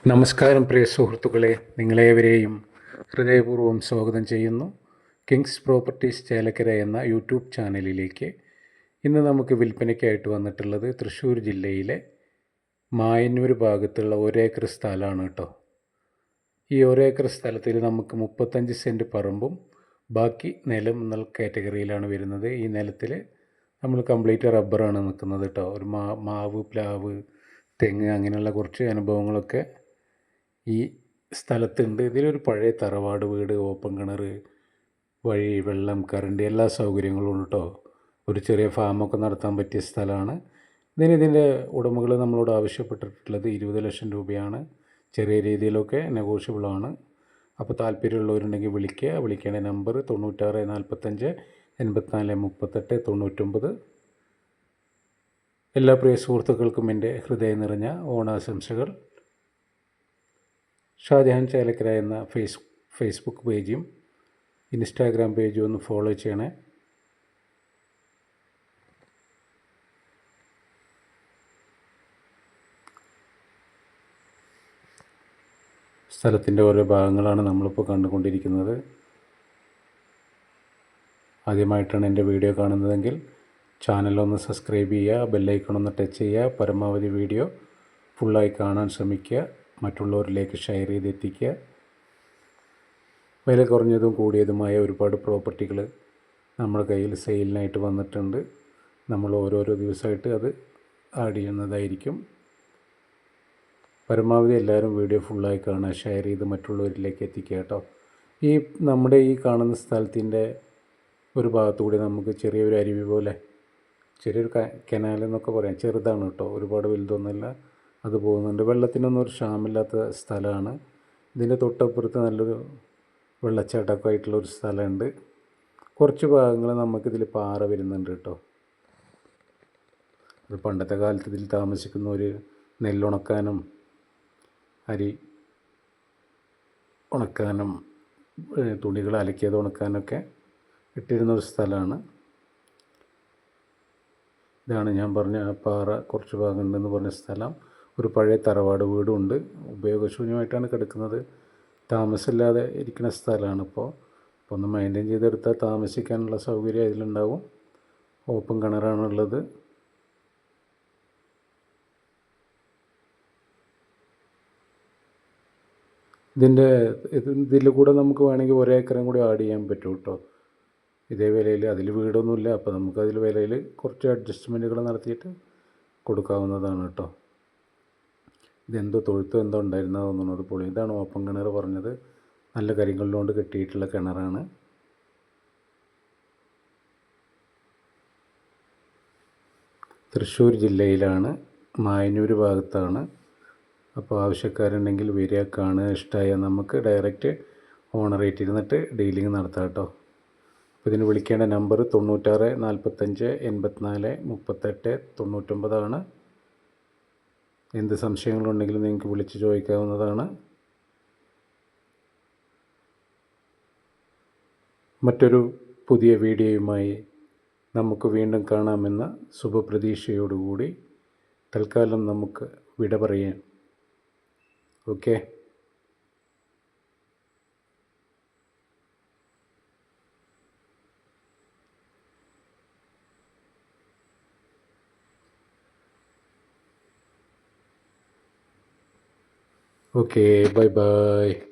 നമസ്കാരം പ്രിയ സുഹൃത്തുക്കളെ. നിങ്ങളേവരെയും ഹൃദയപൂർവം സ്വാഗതം ചെയ്യുന്നു. കിങ്സ് പ്രോപ്പർട്ടീസ് ചേലക്കര എന്ന യൂട്യൂബ് ചാനലിലേക്ക് ഇന്ന് നമുക്ക് വിൽപ്പനയ്ക്കായിട്ട് വന്നിട്ടുള്ളത് തൃശ്ശൂർ ജില്ലയിലെ മായന്നൂർ ഭാഗത്തുള്ള ഒരേക്കർ സ്ഥലമാണ് കേട്ടോ. ഈ ഒരേക്കർ സ്ഥലത്തിൽ നമുക്ക് മുപ്പത്തഞ്ച് സെന്റ് പറമ്പും ബാക്കി നിലം എന്നുള്ള കാറ്റഗറിയിലാണ് വരുന്നത്. ഈ നിലത്തിൽ നമ്മൾ കംപ്ലീറ്റ് റബ്ബറാണ് നിൽക്കുന്നത് കേട്ടോ. ഒരു മാവ് പ്ലാവ് തെങ്ങ് അങ്ങനെയുള്ള കുറച്ച് അനുഭവങ്ങളൊക്കെ ഈ സ്ഥലത്തുണ്ട്. ഇതിലൊരു പഴയ തറവാട് വീട് ഓപ്പൺ കിണർ വഴി വെള്ളം കറണ്ട് എല്ലാ സൗകര്യങ്ങളും ഉണ്ട് കേട്ടോ ഒരു ചെറിയ ഫാമൊക്കെ നടത്താൻ പറ്റിയ സ്ഥലമാണ്. ഇതിന് ഇതിന്റെ ഉടമകൾ നമ്മളോട് ആവശ്യപ്പെട്ടിട്ടുള്ളത് ഇരുപത് ലക്ഷം രൂപയാണ്. ചെറിയ രീതിയിലൊക്കെ നെഗോഷ്യബിളാണ് അപ്പോൾ താല്പര്യമുള്ളവരുണ്ടെങ്കിൽ വിളിക്കുക. വിളിക്കേണ്ട നമ്പർ തൊണ്ണൂറ്റാറ് നാൽപ്പത്തഞ്ച് എൺപത്തിനാല് മുപ്പത്തെട്ട് തൊണ്ണൂറ്റൊമ്പത്. എല്ലാ പ്രിയ സുഹൃത്തുക്കൾക്കും എന്റെ ഹൃദയം നിറഞ്ഞ ഓണാശംസകൾ. ഷാജഹാൻ ചേലക്കര എന്ന ഫേസ് ഫേസ്ബുക്ക് പേജും ഇൻസ്റ്റാഗ്രാം പേജും ഒന്ന് ഫോളോ ചെയ്യണേ. സ്ഥലത്തിന്റെ ഓരോ ഭാഗങ്ങളാണ് നമ്മളിപ്പോൾ കണ്ടുകൊണ്ടിരിക്കുന്നത്. ആദ്യമായിട്ടാണ് എന്റെ വീഡിയോ കാണുന്നതെങ്കിൽ ചാനലൊന്ന് സബ്സ്ക്രൈബ് ചെയ്യുക ബെല്ലൈക്കൺ ഒന്ന് ടച്ച് ചെയ്യുക പരമാവധി വീഡിയോ ഫുള്ളായി കാണാൻ ശ്രമിക്കുക. മറ്റുള്ളവരിലേക്ക് ഷെയർ ചെയ്തെത്തിക്കുക. വില കുറഞ്ഞതും കൂടിയതുമായ ഒരുപാട് പ്രോപ്പർട്ടികൾ നമ്മുടെ കയ്യിൽ സെയിലിനായിട്ട് വന്നിട്ടുണ്ട്. നമ്മൾ ഓരോരോ ദിവസമായിട്ട് അത് ആഡ് ചെയ്യുന്നതായിരിക്കും. പരമാവധി എല്ലാവരും വീഡിയോ ഫുള്ളായി കാണുക ഷെയർ ചെയ്ത് മറ്റുള്ളവരിലേക്ക് എത്തിക്കുക കേട്ടോ. ഈ നമ്മുടെ ഈ കാണുന്ന സ്ഥലത്തിന്റെ ഒരു ഭാഗത്തുകൂടി നമുക്ക് ചെറിയൊരു അരുവി പോലെ ചെറിയൊരു കനാലെന്നൊക്കെ പറയാം. ചെറുതാണ് കേട്ടോ ഒരുപാട് വലുതൊന്നുമില്ല. അത് പോകുന്നുണ്ട്. വെള്ളത്തിനൊന്നും ഒരു ക്ഷാമില്ലാത്ത സ്ഥലമാണ്. ഇതിന്റെ തൊട്ടപ്പുറത്ത് നല്ലൊരു വെള്ളച്ചാട്ടമൊക്കെ ആയിട്ടുള്ള ഒരു സ്ഥലമുണ്ട്. കുറച്ച് ഭാഗങ്ങൾ നമുക്കിതിൽ പാറ വരുന്നുണ്ട് കേട്ടോ. അത് പണ്ടത്തെ കാലത്ത് ഇതിൽ ഒരു നെല്ലുണക്കാനും അരി ഉണക്കാനും തുണികൾ അലക്കിയത് ഉണക്കാനൊക്കെ ഇട്ടിരുന്ന ഒരു സ്ഥലമാണ്. ഇതാണ് ഞാൻ പറഞ്ഞ ആ പാറ കുറച്ച് ഭാഗമുണ്ടെന്ന് പറഞ്ഞ സ്ഥലം. ഒരു പഴയ തറവാട് വീടുണ്ട്. ഉപയോഗശൂന്യമായിട്ടാണ് കിടക്കുന്നത്. താമസമില്ലാതെ ഇരിക്കുന്ന സ്ഥലമാണ് ഇപ്പോൾ. അപ്പോൾ ഒന്ന് മെയിന്റെയിൻ ചെയ്തെടുത്താൽ താമസിക്കാനുള്ള സൗകര്യം അതിലുണ്ടാവും. ഓപ്പൺ കിണറാണുള്ളത് ഇതിന്റെ ഇതിൽ കൂടെ നമുക്ക് വേണമെങ്കിൽ ഒരേ ഏക്കറും കൂടി ആഡ് ചെയ്യാൻ പറ്റും കേട്ടോ. ഇതേ വിലയിൽ അതിൽ വീടൊന്നുമില്ല. അപ്പോൾ നമുക്കതിൽ വിലയിൽ കുറച്ച് അഡ്ജസ്റ്റ്മെന്റുകൾ നടത്തിയിട്ട് കൊടുക്കാവുന്നതാണ് കേട്ടോ. ഇതെന്തോ തൊഴുത്തോ എന്തോ ഉണ്ടായിരുന്നത് തോന്നുന്നു. അത് പൊളി ഇതാണ് ഓപ്പൺ കിണർ പറഞ്ഞത്. നല്ല കരിങ്കല്ലുകൊണ്ട് കെട്ടിയിട്ടുള്ള കിണറാണ്. തൃശ്ശൂർ ജില്ലയിലാണ്. മായനൂർ ഭാഗത്താണ്. അപ്പോൾ ആവശ്യക്കാരുണ്ടെങ്കിൽ വരിക കാണുക ഇഷ്ടമായ നമുക്ക് ഡയറക്റ്റ് ഓണറേറ്റ് ഇരുന്നിട്ട് ഡീലിംഗ് നടത്താം കേട്ടോ. അപ്പോൾ ഇതിന് വിളിക്കേണ്ട നമ്പർ തൊണ്ണൂറ്റാറ് നാൽപ്പത്തഞ്ച് എൺപത്തിനാല് മുപ്പത്തെട്ട് തൊണ്ണൂറ്റൊമ്പതാണ്. എന്ത് സംശയങ്ങളുണ്ടെങ്കിലും നിങ്ങൾക്ക് വിളിച്ച് ചോദിക്കാവുന്നതാണ്. മറ്റൊരു പുതിയ വീഡിയോയുമായി നമുക്ക് വീണ്ടും കാണാമെന്ന ശുഭപ്രതീക്ഷയോടുകൂടി തൽക്കാലം നമുക്ക് വിട പറയാം. ഓക്കെ? Okay, bye bye.